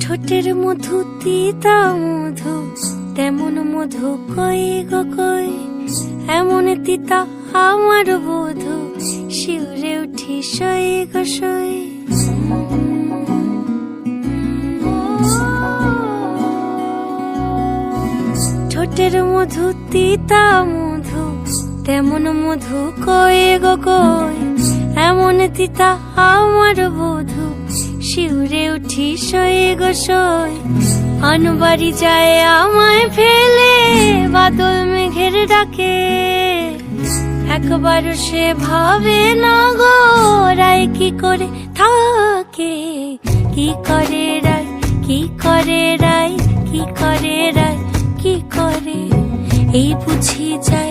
ঠোঁটের মধু তিতা মধু, তেমন মধু কই গো কই? এমন তিতা আমার বধু, শিউরে উঠি সই গো সই। ঠোঁটের মধু তিতা মধু তেমন মধু কয়ে গো কই? এমন তিতা আমার বধু, শিউরে উঠি সয়ে গো সই। আনবাড়ি যায় আমায় ফেলে, বাদল মেঘের ডাকে। একবার সে ভাবে, না গো, রায় কি করে থাকে? কি করে রায়, কি করে রায়, কি করে রায়, কি করে? এই বুঝি যায়